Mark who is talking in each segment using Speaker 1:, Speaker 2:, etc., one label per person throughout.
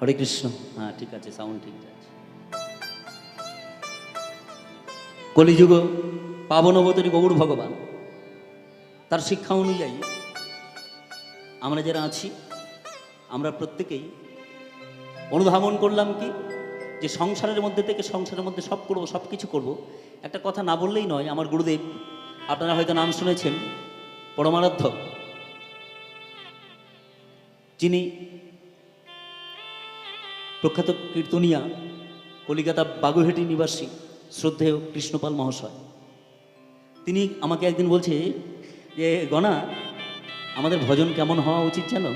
Speaker 1: হরে কৃষ্ণ। হ্যাঁ ঠিক আছে সাউন্ড ঠিক আছে। কলিযুগ পাবনবতরী গৌর ভগবান তার শিক্ষা অনুযায়ী আমরা যারা আছি আমরা প্রত্যেকেই অনুধাবন করলাম কি যে সংসারের মধ্যে থেকে সংসারের মধ্যে সব করব সব কিছু করব। একটা কথা না বললেই নয় আমার গুরুদেব আপনারা হয়তো নাম শুনেছেন পরমারাধ্য যিনি প্রখ্যাত কীর্তনিয়া কলিকাতা বাগুহেটি নিবাসী শ্রদ্ধেয় কৃষ্ণপাল মহাশয়। তিনি আমাকে একদিন বলছে যে গণা আমাদের ভজন কেমন হওয়া উচিত জানো?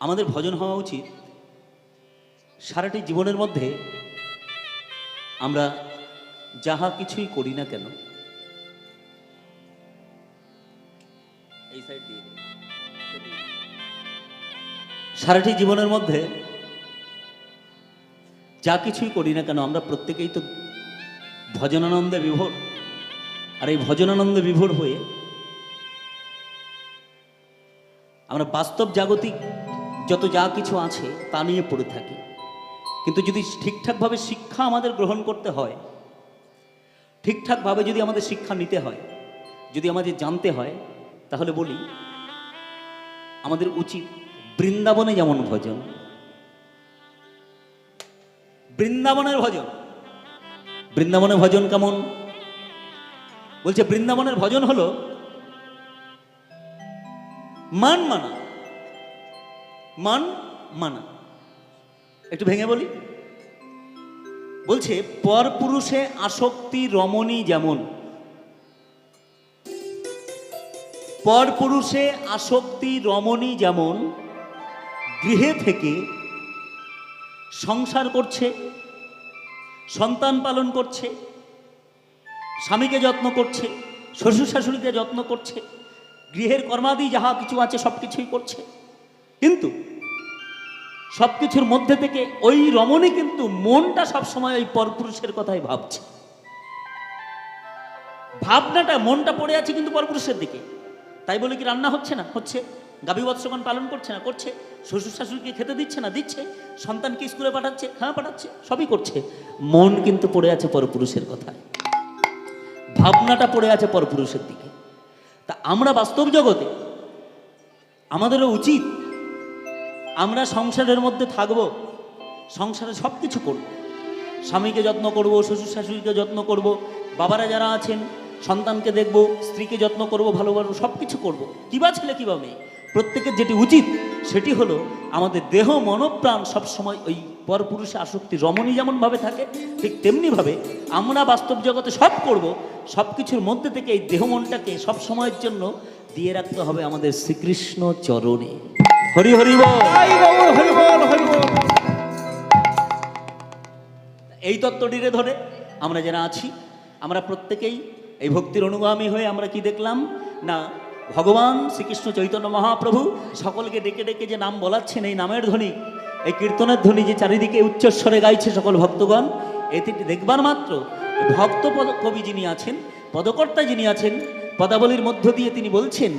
Speaker 1: আমাদের ভজন হওয়া উচিত সারাটি জীবনের মধ্যে আমরা যাহা কিছুই করি না কেন। এই সাইড দিয়ে। সারাটি জীবনের মধ্যে যা কিছুই করি না কেন, আমরা প্রত্যেকেই তো ভজনানন্দে বিভোর। আর এই ভজনানন্দে বিভোর হয়ে আমরা বাস্তব জাগতিক যত যা কিছু আছে তা নিয়ে পড়ে থাকি। কিন্তু যদি ঠিকঠাকভাবে শিক্ষা আমাদের গ্রহণ করতে হয়, ঠিকঠাকভাবে যদি আমাদের শিক্ষা নিতে হয়, যদি আমাদের জানতে হয়, তাহলে বলি, আমাদের উচিত বৃন্দাবনে যেমন ভজন, বৃন্দাবনের ভজন। বৃন্দাবনের ভজন কেমন? বলছে, বৃন্দাবনের ভজন হলো মান মানা মান মানা। একটু ভেঙে বলি? বলছে, পরপুরুষে আসক্তি রমণী যেমন, পরপুরুষে আসক্তি রমণী যেমন গৃহে থেকে সংসার করছে, সন্তান পালন করছে, স্বামীকে যত্ন করছে শ্বশুর শাশুড়িকে যত্ন করছে, গৃহের কর্মাদি যাহা কিছু আছে সব কিছুই করছে। কিন্তু সব কিছুর মধ্যে থেকে ওই রমণী কিন্তু মনটা সবসময় ওই পরপুরুষের কথাই ভাবছে। ভাবনাটা মনটা পড়ে আছে কিন্তু পরপুরুষের দিকে। তাই বলে কি রান্না হচ্ছে না? হচ্ছে। গাভী বৎসগণ পালন করছে না, করছে। শ্বশুর শাশুড়িকে খেতে দিচ্ছে না, দিচ্ছে। সন্তানকে স্কুলে পাঠাচ্ছে হ্যাঁ পাঠাচ্ছে, সবই করছে। মন কিন্তু পড়ে আছে পরপুরুষের কথায়। ভাবনাটা পড়ে আছে পরপুরুষের দিকে। তা আমরা বাস্তব জগতে আমাদেরও উচিত আমরা সংসারের মধ্যে থাকব, সংসারে সব কিছু করব। স্বামীকে যত্ন করব, শ্বশুর শাশুড়িকে যত্ন করব, বাবারা যারা আছেন, সন্তানকে দেখব, স্ত্রীকে যত্ন করব, ভালোবাসবো সব কিছু করব কিবা ছেলে কিবা মেয়ে? প্রত্যেকের যেটি উচিত সেটি হলো আমাদের দেহ মনপ্রাণ সবসময় ওই পরপুরুষে আসক্তি রমণী যেমনভাবে থাকে ঠিক তেমনিভাবে আমরা বাস্তব জগতে সব করব সব কিছুর মধ্যে থেকে এই দেহ মনটাকে সব সময়ের জন্য দিয়ে রাখতে হবে আমাদের শ্রীকৃষ্ণ চরণে। হরি হরি বল।
Speaker 2: জয় গৌর হরি বল হরি বল।
Speaker 1: এই তত্ত্বটিরে ধরে আমরা যারা আছি আমরা প্রত্যেকেই এই ভক্তির অনুগামী হয়ে আমরা কি দেখলাম? না ভগবান শ্রীকৃষ্ণ চৈতন্য মহাপ্রভু সকলকে ডেকে ডেকে যে নাম বলাচ্ছেন এই নামের ধ্বনি এই কীর্তনের ধ্বনি যে চারিদিকে উচ্চস্বরে গাইছে সকল ভক্তগণ এটি দেখবার মাত্র ভক্ত পদ কবি যিনি আছেন পদকর্তা যিনি আছেন পদাবলীর মধ্য দিয়ে তিনি বলছেন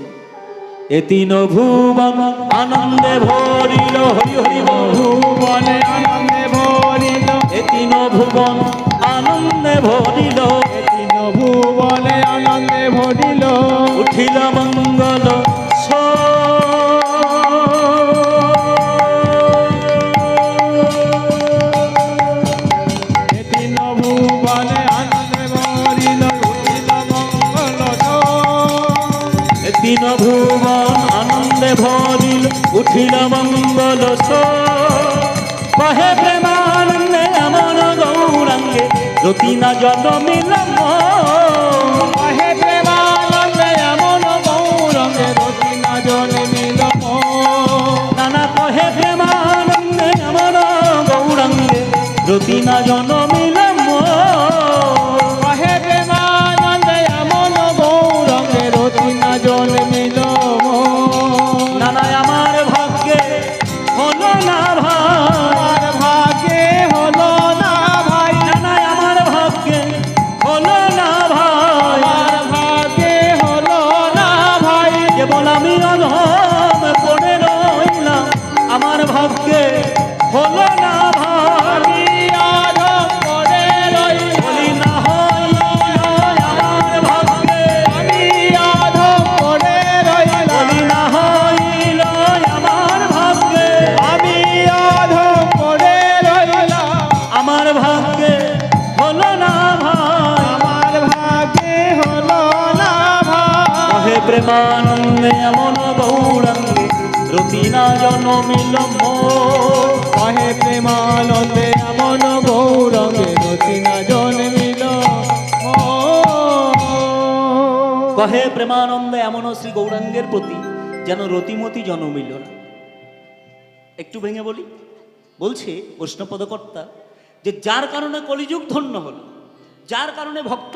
Speaker 1: এতিন ভুবন আনন্দে ভরিল হরি হরি
Speaker 2: ভুবনে আনন্দে ভরিল
Speaker 1: এতিন ভুবন আনন্দে ভরিল
Speaker 2: তিন ভুবনে আনন্দে ভরিল
Speaker 1: উঠিল মঙ্গল
Speaker 2: মঙ্গল
Speaker 1: দিন ভুবন আনন্দে ভরিল উঠিল মঙ্গল কহে প্রেমানন্দে আমার গৌরাঙ্গে রতি না জন্মিল রতি না মোর।
Speaker 2: কহে প্রেমানন্দে
Speaker 1: এমনও শ্রী গৌরাঙ্গের প্রতি যেন রতিমতি জনমিল না একটু ভেঙে বলি বলছে বৈষ্ণবপদকর্তা যে যার কারণে কলিযুগ ধন্য হল, যার কারণে ভক্ত,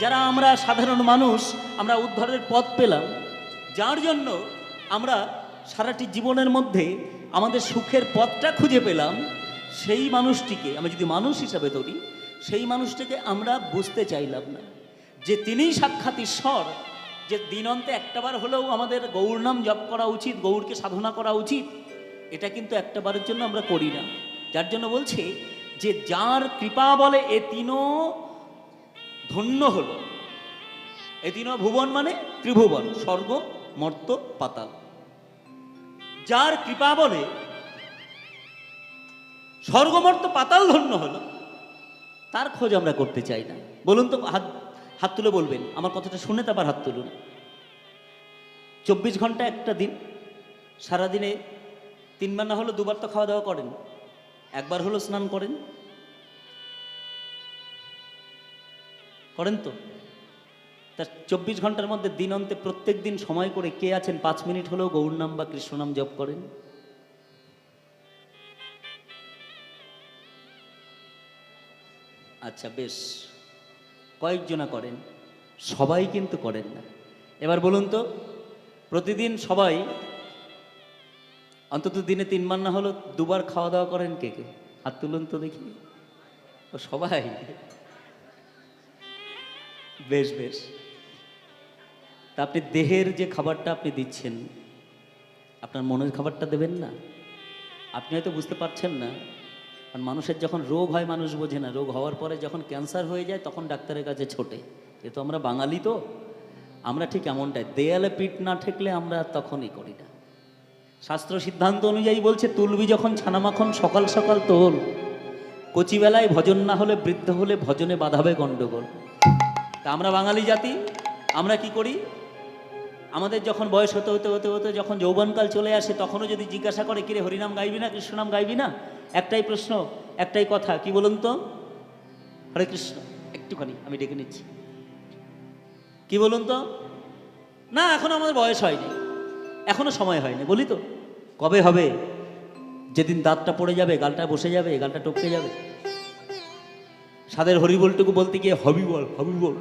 Speaker 1: যারা আমরা সাধারণ মানুষ, আমরা উদ্ধারের পথ পেলাম, যার জন্য আমরা সারাটি জীবনের মধ্যে আমাদের সুখের পথটা খুঁজে পেলাম, সেই মানুষটিকে, আমি যদি মানুষ হিসাবে ধরি, সেই মানুষটিকে আমরা বুঝতে চাইলাম না যে তিনিই সাক্ষাৎ ঈশ্বর, যে দিন দিনন্তে একটাবার হলেও আমাদের গৌর নাম জপ করা উচিত, গৌরকে সাধনা করা উচিত, এটা কিন্তু একটাবারের জন্য আমরা করি না। যার জন্য বলছে যে যার কৃপা বলে এ তিনও ধন্য হলো। এ তিনও ভুবন মানে ত্রিভুবন, স্বর্গ, মর্ত, পাতাল। যার কৃপা বলে স্বর্গমর্ত পাতাল ধন্য হলো, তার খোঁজ আমরা করতে চাই না। বলুন তো, হাত হাত তুলে বলবেন, আমার কথাটা শুনে তারপর হাত তুলুন। চব্বিশ ঘণ্টা একটা দিন, সারাদিনে তিনবার না হলো, দুবার তো খাওয়া দাওয়া করেন, একবার হলো স্নান করেন। করেন তো? তার চব্বিশ ঘণ্টার মধ্যে দিন অন্তে প্রত্যেক দিন সময় করে কে আছেন? পাঁচ মিনিট হলেও গৌর নাম বা কৃষ্ণ নাম জপ করেন। আচ্ছা বেশ। কয়েকজনা করেন, সবাই কিন্তু করেন না। এবার বলুন তো, প্রতিদিন সবাই, অন্তত দিনে তিনবার না হলো দুবার খাওয়া দাওয়া করেন কে কে? হাত তুলুন তো দেখি। ও, সবাই? বেশ বেশ। তা আপনি দেহের যে খাবারটা আপনি দিচ্ছেন, আপনার মনের খাবারটা দেবেন না? আপনি হয়তো বুঝতে পারছেন না কারণ মানুষের যখন রোগ হয়, মানুষ বোঝে না। রোগ হওয়ার পরে যখন ক্যান্সার হয়ে যায়, তখন ডাক্তারের কাছে ছোটে। এ তো আমরা বাঙালি তো। আমরা ঠিক এমনটাই। দেয়ালে পিঠ না ঠেকলে আমরা তখনই করি না। শাস্ত্র সিদ্ধান্ত অনুযায়ী বলছে, তুলবি যখন ছানামাখন, সকাল সকাল তোল। কচিবেলায় ভজন না হলে বৃদ্ধ হলে ভজনে বাঁধাবে গণ্ডগোল তা আমরা বাঙালি জাতি, আমরা কি করি? আমাদের যখন বয়স হতে হতে হতে হতে যখন যৌবনকাল চলে আসে, তখনও যদি জিজ্ঞাসা করে, কিরে, হরিনাম গাইবি না, কৃষ্ণনাম গাইবি না? একটাই প্রশ্ন, একটাই কথা, কি বলুন তো? হরে কৃষ্ণ। একটুখানি, আমি ডেকে নিচ্ছি। কি বলুন তো? না, এখন আমাদের বয়স হয়নি। এখনও সময় হয়নি, বলি তো। কবে হবে? যেদিন দাঁতটা পড়ে যাবে, গালটা বসে যাবে, গালটা টপকে যাবে। সাদের হরিবলটুকু বলতে গিয়ে হবি বল হবি বল।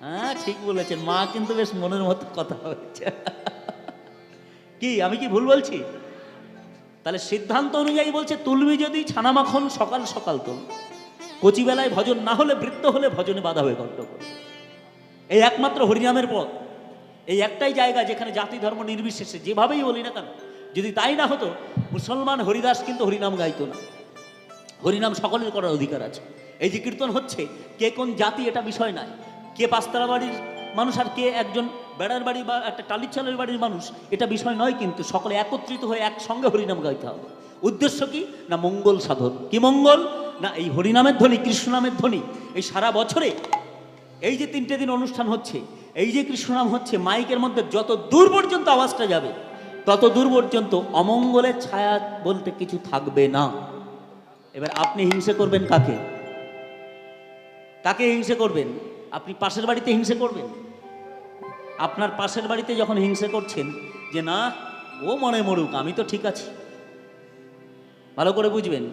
Speaker 1: হ্যাঁ ঠিক বলেছেন। মা কিন্তু বেশ মনের মতো কথা হয়েছে কি, আমি কি ভুল বলছি? তাহলে সিদ্ধান্ত অনুযায়ী বলছে, তুলবি যদি ছানা মাখন সকাল সকাল তোল। কচিবেলায় ভজন না হলে বৃত্ত হলে ভজনে বাধা হয়ে গণ্ডগোল এই একমাত্র হরিনামের পথ। এই একটাই জায়গা যেখানে জাতি ধর্ম নির্বিশেষে, যেভাবেই বলি না কেন, যদি তাই না হতো, মুসলমান হরিদাস কিন্তু হরিনাম গাইতো না। হরিনাম সকলের করার অধিকার আছে। এই যে কীর্তন হচ্ছে, কে কোন জাতি এটা বিষয় নয়। কে পাঁচতলা বাড়ির মানুষ আর কে? একজন বেড়ার বাড়ি বা একটা টালিচালের বাড়ির মানুষ। এটা বিষয় নয় কিন্তু সকলে একত্রিত হয়ে একসঙ্গে হরিনাম গাইতে হবে। উদ্দেশ্য কি? না মঙ্গল সাধন। কি মঙ্গল? না এই হরিনামের ধ্বনি কৃষ্ণনামের ধ্বনি। এই সারা বছরে এই যে তিনটে দিন অনুষ্ঠান হচ্ছে, এই যে কৃষ্ণনাম হচ্ছে, মাইকের মধ্যে যত দূর পর্যন্ত আওয়াজটা যাবে, তত দূর পর্যন্ত অমঙ্গলের ছায়া বলতে কিছু থাকবে না। এবার আপনি হিংসে করবেন কাকে? কাকে হিংসে করবেন? আপনি পাশের বাড়িতে হিংসে করবেন? আপনার পাশের বাড়িতে যখন হিংসে করছেন, যে না, ও মনে মরুক, আমি তো ঠিক আছি। ভালো করে বুঝবেন,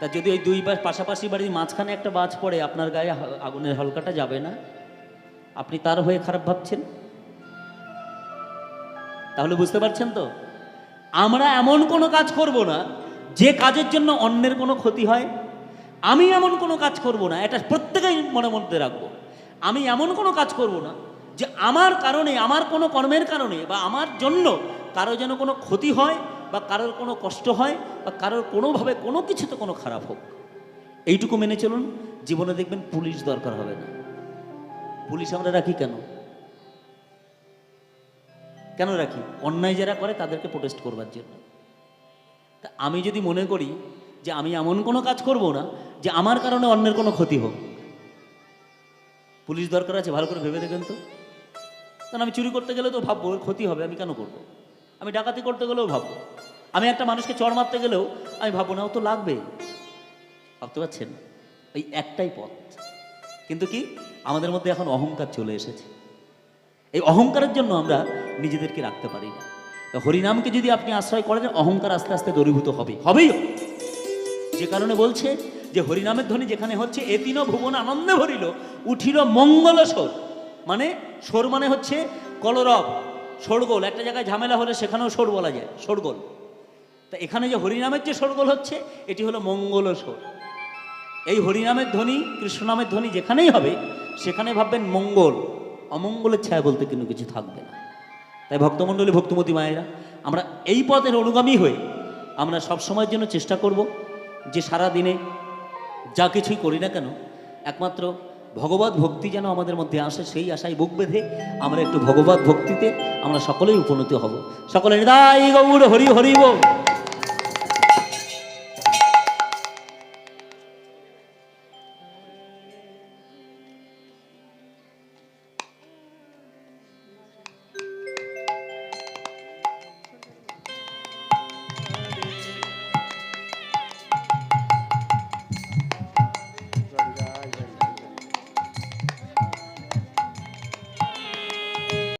Speaker 1: তা যদি ওই দুই পাশ পাশাপাশি বাড়ির মাঝখানে একটা বাজ পড়ে, আপনার গায়ে আগুনের হলকাটা যাবে না? আপনি তার হয়ে খারাপ ভাবছেন? তাহলে বুঝতে পারছেন তো? আমরা এমন কোনো কাজ করব না, যে কাজের জন্য অন্যের কোনো ক্ষতি হয়। আমি এমন কোনো কাজ করব না, এটা প্রত্যেকেই মনে মধ্যে রাখব। আমি এমন কোনো কাজ করব না যে আমার কারণে, আমার কোনো কর্মের কারণে বা আমার জন্য কারও যেন কোনো ক্ষতি হয় বা কারোর কোনো কষ্ট হয় বা কারোর কোনোভাবে কোনো কিছুতে কোনো খারাপ হোক। এইটুকু মেনে চলুন, জীবনে দেখবেন পুলিশ দরকার হবে না। পুলিশ আমরা রাখি কেন? কেন রাখি? অন্যায় যারা করে তাদেরকে প্রোটেস্ট করবার জন্য। তা আমি যদি মনে করি যে আমি এমন কোনো কাজ করব না যে আমার কারণে অন্যের কোনো ক্ষতি হোক পুলিশ দরকার আছে, ভালো করে ভেবে দেখেন তো। কারণ আমি চুরি করতে গেলেও তো ভাববো, ওর ক্ষতি হবে, আমি কেন করব? আমি ডাকাতি করতে গেলেও ভাববো। আমি একটা মানুষকে চড় মারতে গেলেও আমি ভাববো, না, ও তো লাগবে ভাবতে পারছেন? ওই একটাই পথ। কিন্তু কি? আমাদের মধ্যে এখন অহংকার চলে এসেছে। এই অহংকারের জন্য আমরা নিজেদেরকে রাখতে পারি না। তো হরিনামকে যদি আপনি আশ্রয় করেন, অহংকার আস্তে আস্তে দূরীভূত হবে। হবেই যে কারণে বলছে যে হরিনামের ধ্বনি যেখানে হচ্ছে, এ তিন ভুবন আনন্দে ভরিল, উঠিল মঙ্গল সোর মানে সোর মানে হচ্ছে কলরব, শোরগোল। একটা জায়গায় ঝামেলা হলে সেখানেও সোর বলা যায়, শোরগোল। তা এখানে যে হরিনামের যে শোরগোল হচ্ছে, এটি হলো মঙ্গল সোর এই হরিনামের ধ্বনি কৃষ্ণনামের ধ্বনি যেখানেই হবে, সেখানে ভাববেন মঙ্গল। অমঙ্গলের ছায়া বলতে কিন্তু কিছু থাকবে না। তাই ভক্তমণ্ডলী, ভক্তমতী মায়েরা, আমরা এই পথের অনুগামী হয়ে আমরা সব সময়ের জন্য চেষ্টা করব যে সারা দিনে যা কিছুই করি না কেন, একমাত্র ভগবত ভক্তি যেন আমাদের মধ্যে আসে, সেই আশায় বুক বেঁধে আমরা একটু ভগবত ভক্তিতে আমরা সকলেই উপনীত হব। সকলে হৃদয় গৌর, হরি হরিব